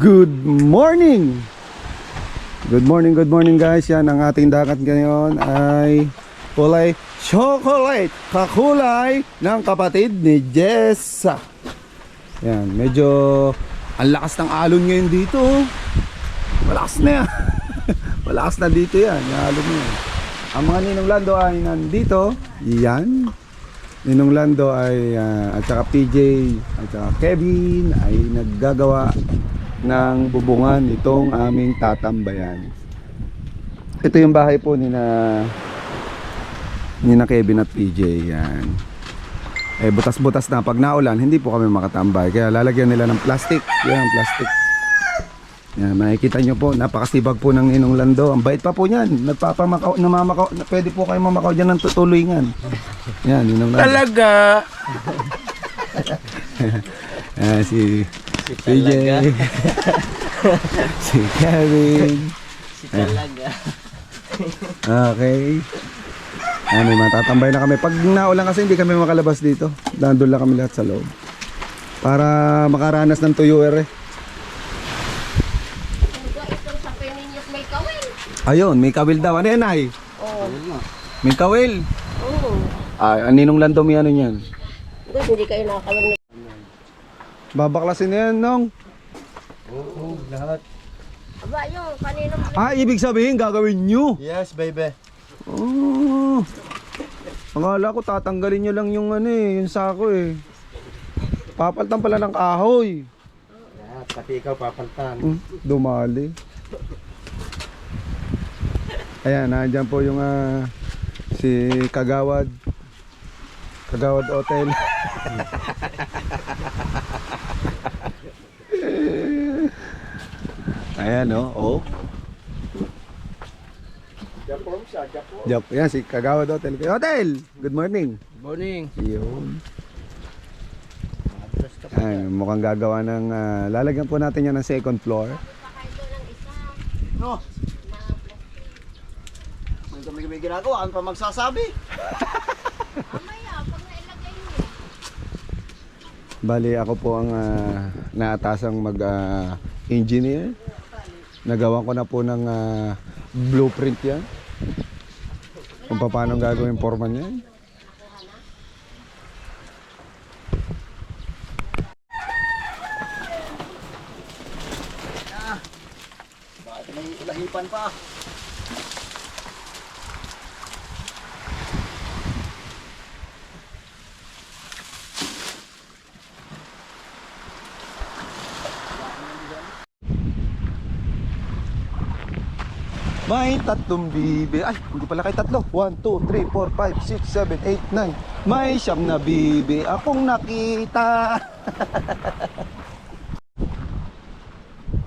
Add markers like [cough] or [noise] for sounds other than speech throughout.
Good morning! Good morning, good morning guys. Yan, ang ating dagat ngayon ay kulay chocolate. Kakulay ng kapatid ni Jessa. Yan, medyo ang lakas ng alon ngayon dito. Malakas na yan. [laughs] Malakas na dito yan, yung alon na yan. Ang mga ninong lando ay nandito. Yan. Ninong Lando ay ah, at saka PJ at saka Kevin ay naggagawa ng bubungan itong aming tatambayan. Ito yung bahay po ni na ni na Kevin at PJ yan. Eh butas-butas na pag naulan hindi po kami makatambay kaya lalagyan nila ng plastic. Yan plastic. Yan, makikita nyo po, napakasibag po ng Ninong Lando. Ang bait pa po niyan. Nagpapamakaw, namamakaw, pwede po kayo mamakaw dyan ng tutuloyngan. Yan, Ninong Lando. Talaga. [laughs] Ah, si PJ. [laughs] si Kevin. Si talaga. Okay. Ano, matatambay na kami. Pag naulan kasi hindi kami makalabas dito. Nandun lang kami lahat sa loob. Para makaranas ng tuyo eh. Ito sa pininyo may kawin. Ayun, may kawil daw. Ano yan ay? Oo. May kawil. Oo. Ah, aninong lando may ano yan? Guys, hindi kayo nakakawin. Babaklasin na yan, nong. Aba, yung kaninang Ah, ibig sabihin gagawin nyo. Yes, baby. Oh. Akala ko tatanggalin nyo lang yung ano eh, yung sako eh. Papaltan pala ng kahoy. At pati ikaw papaltan. Hmm, dumali. Ayan, nandyan po yung ah, si Kagawad. Kagawad Hotel. [laughs] Ayan oh, oh. Japon siya, Japon. Jap, yan si Kagawad Hotel. Hotel, good morning. Morning. Yun. Ay, mukhang gagawa ng ah, lalagyan po natin yan ng second floor. No. May ginagawa, ano pa magsasabi? mamaya, pag nailagay mo. Bali ako po ang ah, naatasang mag ah, engineer. Nagawa ko na po ng ah, blueprint yan. Kung paano gagawin yung forma niyan. Tatlong bibi. Ay, hindi pala kay tatlo. 1, 2, 3, 4, 5, 6, 7, 8, 9. May siyam na bibi akong nakita. [laughs]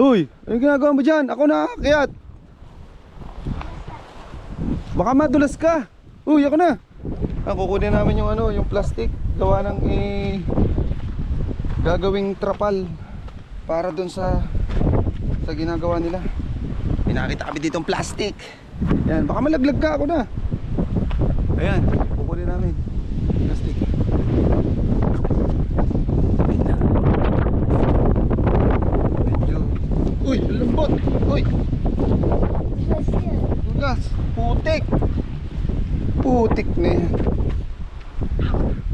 Hoy, ano ginagawa mo dyan? Ako na kayat. Baka madulas ka. Uy, ako na. Ah, kukunin namin yung ano, yung plastic. Gawa ng eh, gagawing trapal para doon sa sa ginagawa nila. Pinakita kami ditong plastic. Yan, baka malaglag ka ako na. Ayan, kukunin namin. Plastic. Uy, lambot! Uy! Tugas! Putik! Putik na yan.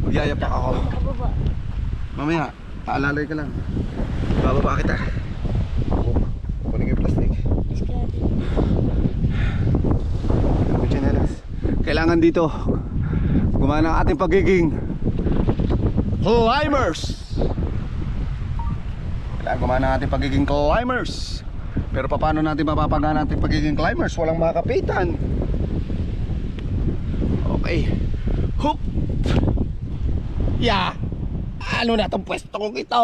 Magyayapak ako. Kababa. Mamaya, aalalay ka lang. Bababa kita. Kunin ko yung plastic. Ang chinelas. Kailangan dito gumana ang ating pagiging climbers. Kailangan gumana ang ating pagiging climbers. Pero paano natin mapapagana ating pagiging climbers? Walang makapitan. Okay. Hoop! Ya! Ano na itong pwesto kong ito?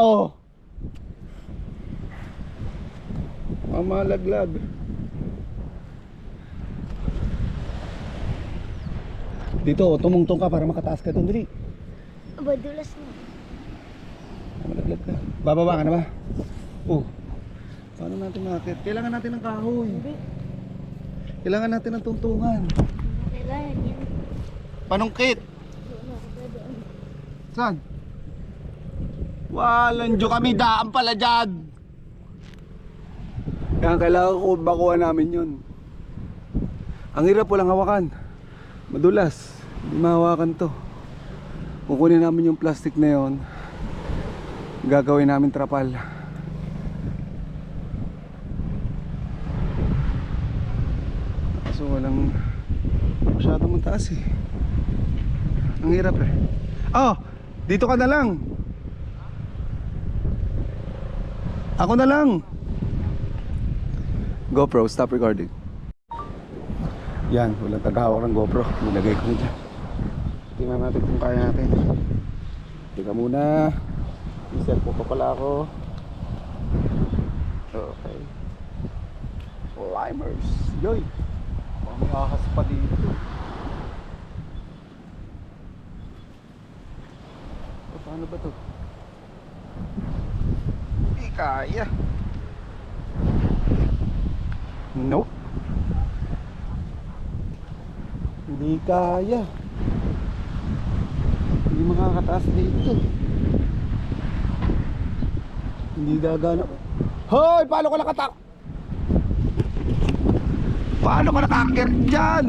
Mamalaglag. Dito, tumungtong ka para makataas ka doon, dali. Aba, dulas na. Malaglag ka. Bababa ka na ba? Oh. Paano natin makakit? Kailangan natin ng kahoy. Kailangan natin ng tuntungan. Kailangan yan. Panungkit. Saan? Walang dyo kami daan pala dyan. Kaya kailangan ko bakuha namin yun. Ang hirap walang hawakan. Madulas. Hindi mahawakan to. Kukunin namin yung plastic na yon. Gagawin namin trapal. So walang masyadong mataas eh. Ang hirap eh. Oh, dito ka na lang. Ako na lang. GoPro, stop recording. Yan, walang tagahawak ng GoPro. Nilagay ko na dyan. Tingnan natin kung kaya natin. Tingnan muna. May cellphone pa pala ako. Okay. Limers. Yoy. Ang ahas pa dito. O, paano ba to? Hindi kaya. Nope. Hindi kaya. Hindi makakataas dito. Hindi gagana. Hoy! Paano ko nakatak? Paano ka nakakir dyan?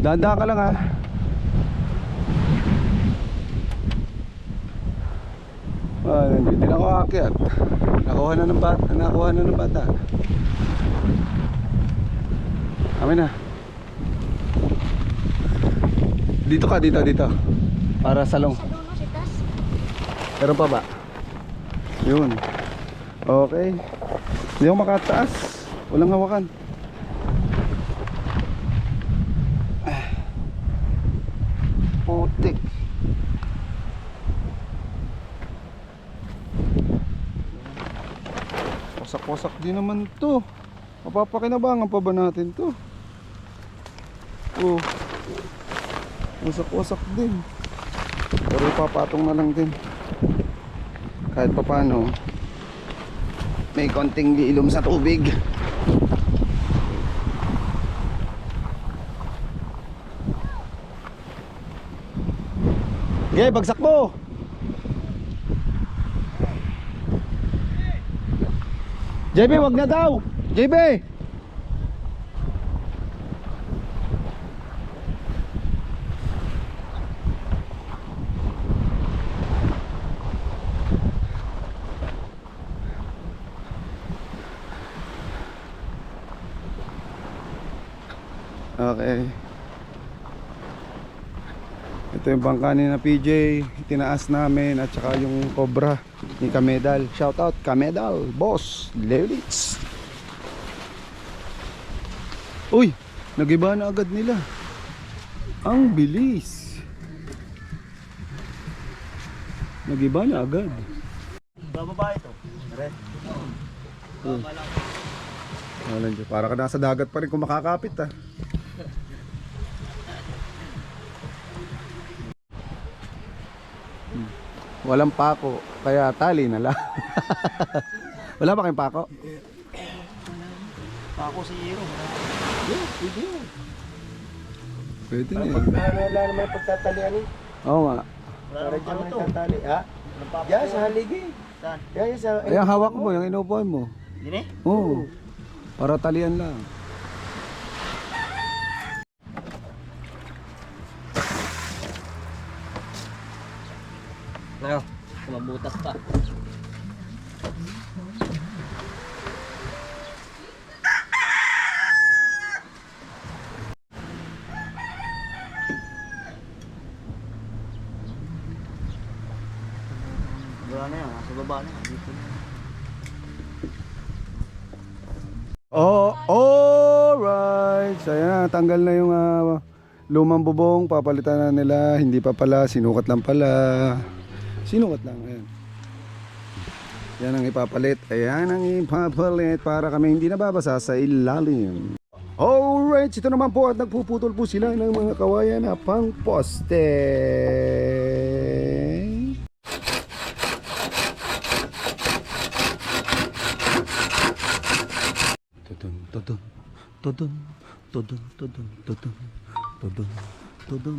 Danda ka lang ha. Ah, hindi din ako aakyat. Nakuha na ng bata. Nakuha na ng bata. Amin na. Dito ka, dito, dito. Para. Sa Tas. Meron pa ba? Yun. Okay. Hindi ako makataas. Walang hawakan. Putik. Wasak-wasak din naman to. Mapapakinabangan pa ba natin to? Oh. Wasak-wasak din. Pero ipapatong na lang din. Kahit pa paano may konting ilom sa tubig. Okay, bagsak mo! JB, wag na daw! JB Okay. Ito yung bangka ni na PJ, tinaas namin at saka yung Cobra ni Kamedal. Shout out Kamedal, boss, Lelitz. Uy, nagiba na agad nila. Ang bilis. Nagiba na agad. Bababa ito. Re. Para ka nasa dagat pa rin kung makakapit ah. Walang pako, kaya tali na lang. [laughs] Wala ba kayong pako? Ako si Hero. Pwede na Pag eh. wala naman pagtatalian eh. Oo nga. Para dyan may tatali. Ha? Diyan sa haligi. Saan? Yan sa... Ayan, hawak mo, yung inupuan mo. Dini? Oo. Para talian lang. Mabutas pa. Wala na yan, nasa baba na. Dito na. Oh, alright. So ayan na, tanggal na yung ah, lumang bubong. Papalitan na nila. Hindi pa pala, sinukat lang pala. Sinukat lang, ayan. Yan ang ipapalit. Ayan ang ipapalit para kami hindi nababasa sa ilalim. Alright, ito naman po at nagpuputol po sila ng mga kawayan na pang poste. Tudun, tudun, tudun, tudun, tudun, tudun, tudun,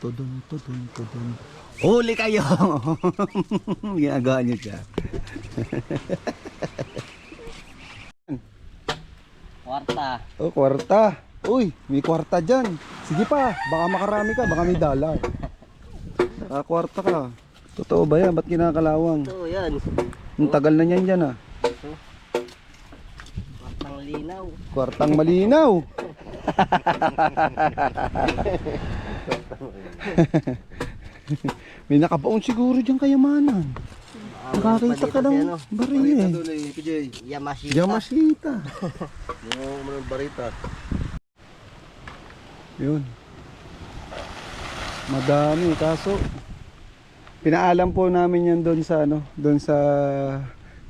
tudun, tudun, tudun. Huli kayo! [laughs] Ginagawa niyo siya. Kwarta. Oh, kwarta. Uy, may kwarta dyan. Sige pa, baka makarami ka, baka may dollar. Ah, kwarta ka. Totoo ba yan? Ba't kinakalawang? Ito, yan. Ang tagal na niyan dyan ah. Kwartang linaw. Kwartang malinaw. [laughs] may nakabaon siguro dyan kayamanan. Nakakita ka ng baril eh. Yamashita. Yamashita. [laughs] Yung barita. Yun. Madami kaso pinaalam po namin yan doon sa ano, doon sa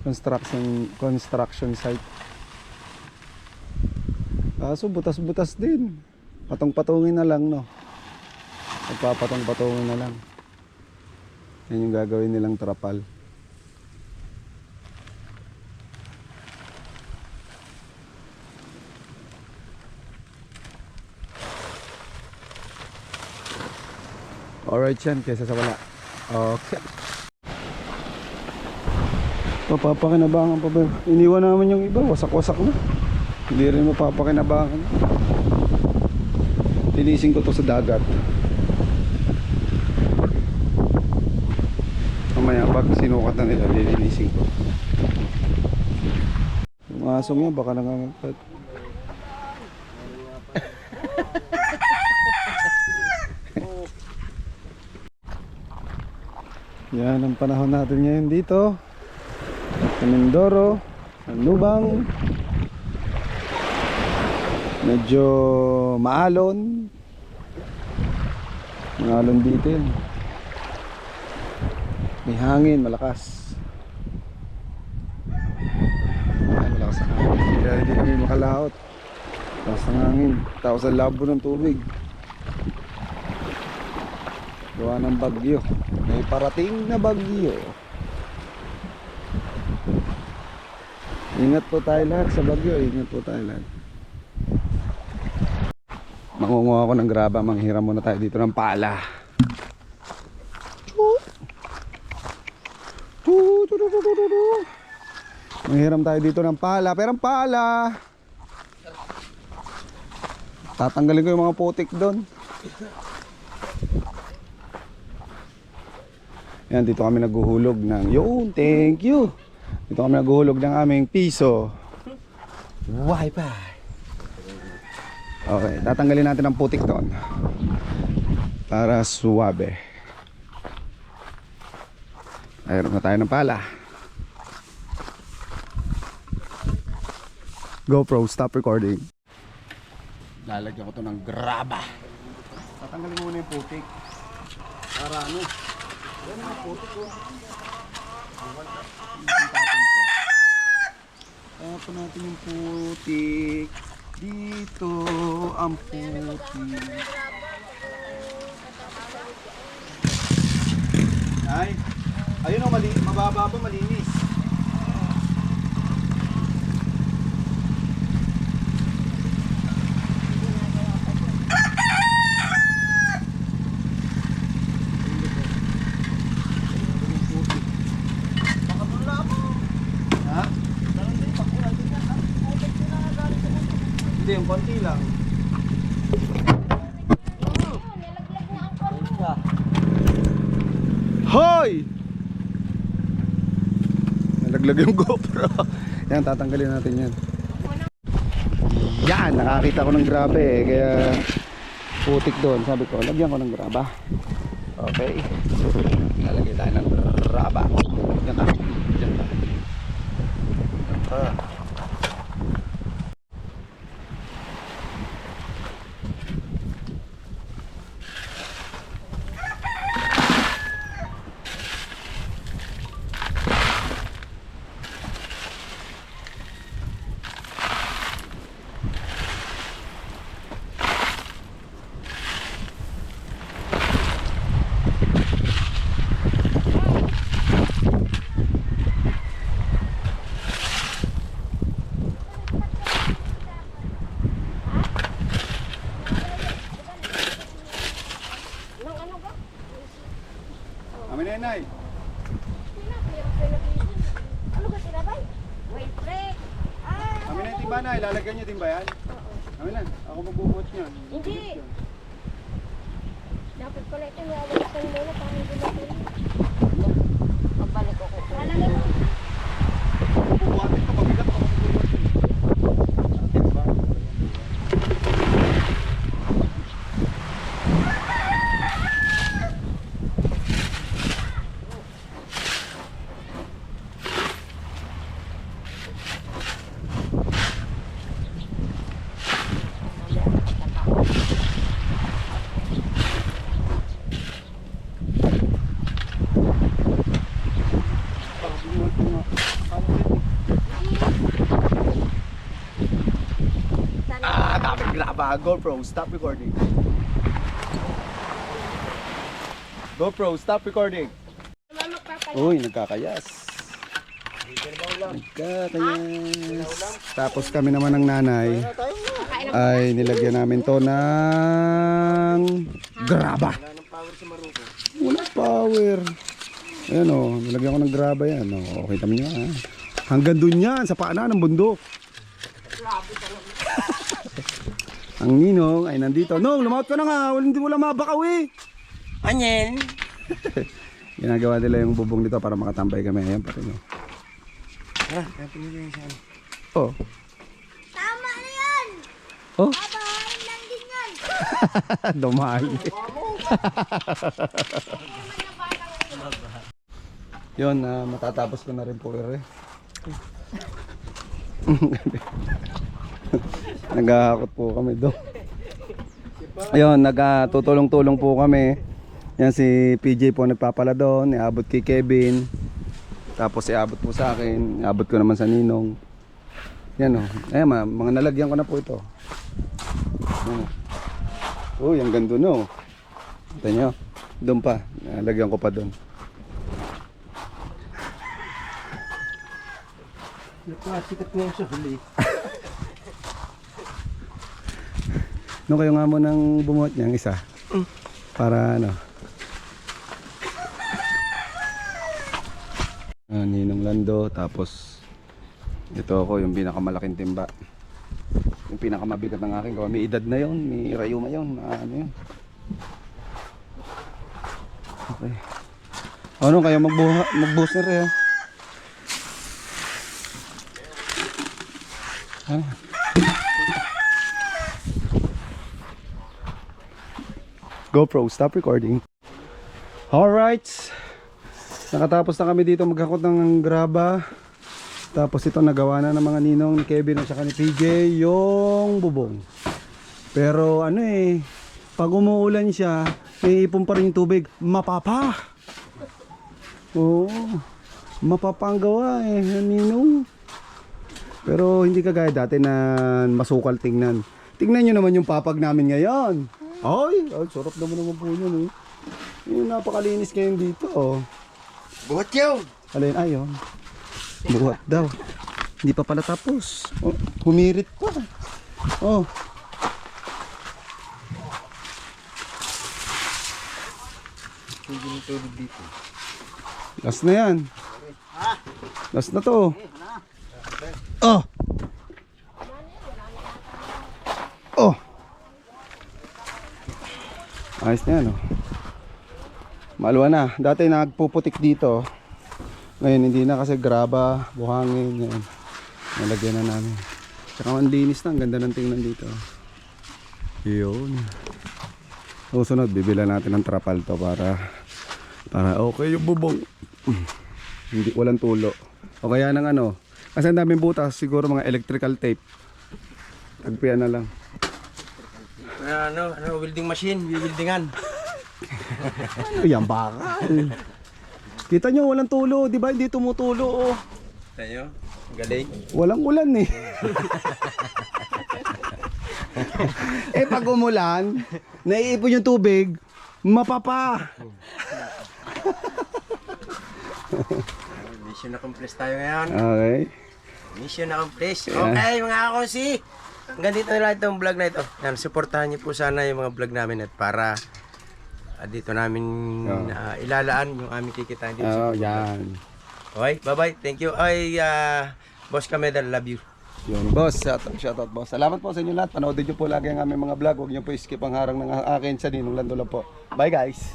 construction construction site. Kaso butas-butas din. Patong-patungin na lang no. Magpapatong-patungin na lang. Yan yung gagawin nilang trapal. Alright yan, kesa sa wala. Okay. Papapakinabangan pa ba? Iniwan naman yung iba, wasak-wasak na. Hindi rin mapapakinabangan. Tinisin ko to sa dagat. Mamaya pag sinukat na nila, lilinisin ko. Yung asong yan, baka nangangagat. [laughs] Yan ang panahon natin ngayon dito. Sa Mindoro, sa Lubang. Medyo maalon. Maalon dito yun. May hangin, malakas. Ay, malakas ang hangin. Kaya hindi kami makalahot. Malakas ang hangin. Tapos ang labo ng tubig. Gawa ng bagyo. May parating na bagyo. Ingat po tayo lahat sa bagyo. Ingat po tayo lahat. Mangunguha ako ng graba. Manghiram muna tayo dito ng pala. Manghiram tayo dito ng pala. Pero ang pala. Tatanggalin ko yung mga putik doon. Yan, dito kami naghuhulog ng, yun, thank you. Dito kami naghuhulog ng aming piso. Wi-Fi. Okay, tatanggalin natin ang putik doon. Para suwabe. Ayun na tayo ng pala. GoPro, stop recording. Lalagyan ko to ng graba. Tatanggalin mo muna yung putik. Para ano? Yan ang putik ko. Tapon natin yung putik. Dito ang putik. Ay, ayun o, mali, mababa pa, malinis. Hoy! Nalaglag yung GoPro. [laughs] yan, tatanggalin natin yan. Yan, nakakita ko ng grabe eh. Kaya putik doon. Sabi ko, lagyan ko ng graba. Okay. Lalagay tayo ng graba. Yan ka. Yan ka. Ah. nanay, Graba. GoPro, stop recording. GoPro, stop recording. Uy, nagkakayas. Nagkakayas. Tapos kami naman ng nanay ay nilagyan namin to ng graba. Wala power. Ayan o, nilagyan ko ng graba yan. O, kita mo nyo ha. Hanggang dun yan, sa paanan ng bundok. Ang ninong ay nandito. Nong, lumaot ka na nga. Wala, hindi wala mabakaw eh. Anyen! [laughs] Ginagawa nila yung bubong dito para makatambay kami. Ayan pa rin o. Tara, natin nyo yung saan. Oh. Tama na yan! Oh. Babahain lang din yan! [laughs] Dumaan. [laughs] Yun, ah, matatapos ko na rin po eh. Naghahakot po kami doon. Ayun, nagtutulong-tulong po kami. Yan si PJ po nagpapala doon, iabot kay Kevin. Tapos iabot po sa akin, iabot ko naman sa Ninong. Yan oh. Ayan, ma, mga nalagyan ko na po ito. Yan, oh. Uy, ang ganda no. Ito nyo. Doon pa. Nalagyan ko pa doon. Napasikat yung sa huli. [laughs] No, kayo nga mo nang bumuhat niyang isa. Para ano. Ah, Ninong Lando, tapos ito ako yung pinakamalaking timba. Yung pinakamabigat ng aking gawa. May edad na yon, may rayuma yon, na ano yun. Okay. Ano kayo magbuha, magbuhos na rin. Ano? GoPro, stop recording. Alright. Nakatapos na kami dito maghakot ng graba. Tapos ito nagawa na ng mga ninong ni Kevin at saka ni PJ yung bubong. Pero ano eh, pag umuulan siya, may ipon pa rin yung tubig. Mapapa. Oo. Mapapa ang gawa eh, ninong. Pero hindi kagaya dati na masukal tingnan. Tingnan nyo naman yung papag namin ngayon. Ay, ay sarap naman naman po yun eh. Yung napakalinis ngayon dito oh. Buhat yun! Alin, ayon. Buhat daw. Hindi pa pala tapos. Oh, humirit pa. Oh. Hindi yung tubig dito. Last na yan. Last na to. Oh. Oh. Ayos na yan oh. Maluwa na. Dati nagpuputik dito. Ngayon hindi na kasi graba, buhangin. Yan. Nalagyan na namin. Tsaka ang linis na. Ang ganda ng tingnan dito. Yun. Susunod, bibila natin ng trapal to para para okay yung bubong. [clears throat] Hindi walang tulo. O kaya ng ano, kasi ang daming butas, siguro mga electrical tape. Tagpian na lang. Ano, ano, welding machine, wieldingan. Ano yan, bakal. Kita nyo, walang tulo, di ba? Hindi tumutulo, oh. Tayo, galing. Walang ulan eh. [laughs] eh pag umulan, naiipon yung tubig, mapapa. Mission accomplished tayo ngayon. Okay. Mission accomplished. Okay, mga kakosi. Hanggang dito na lang itong vlog na ito. Yan, supportahan niyo po sana yung mga vlog namin at para ah, dito namin ah, ilalaan yung aming kikitain dito. Oh, yan. Okay, bye-bye. Thank you. Ay, ah, Boss Kamedal, love you. Yun, boss. Shout, shout out, boss. Salamat po sa inyo lahat. Panoodin nyo po lagi ang aming mga vlog. Huwag nyo po skip ang harang ng akin sa Ninong Lando lang po. Bye, guys.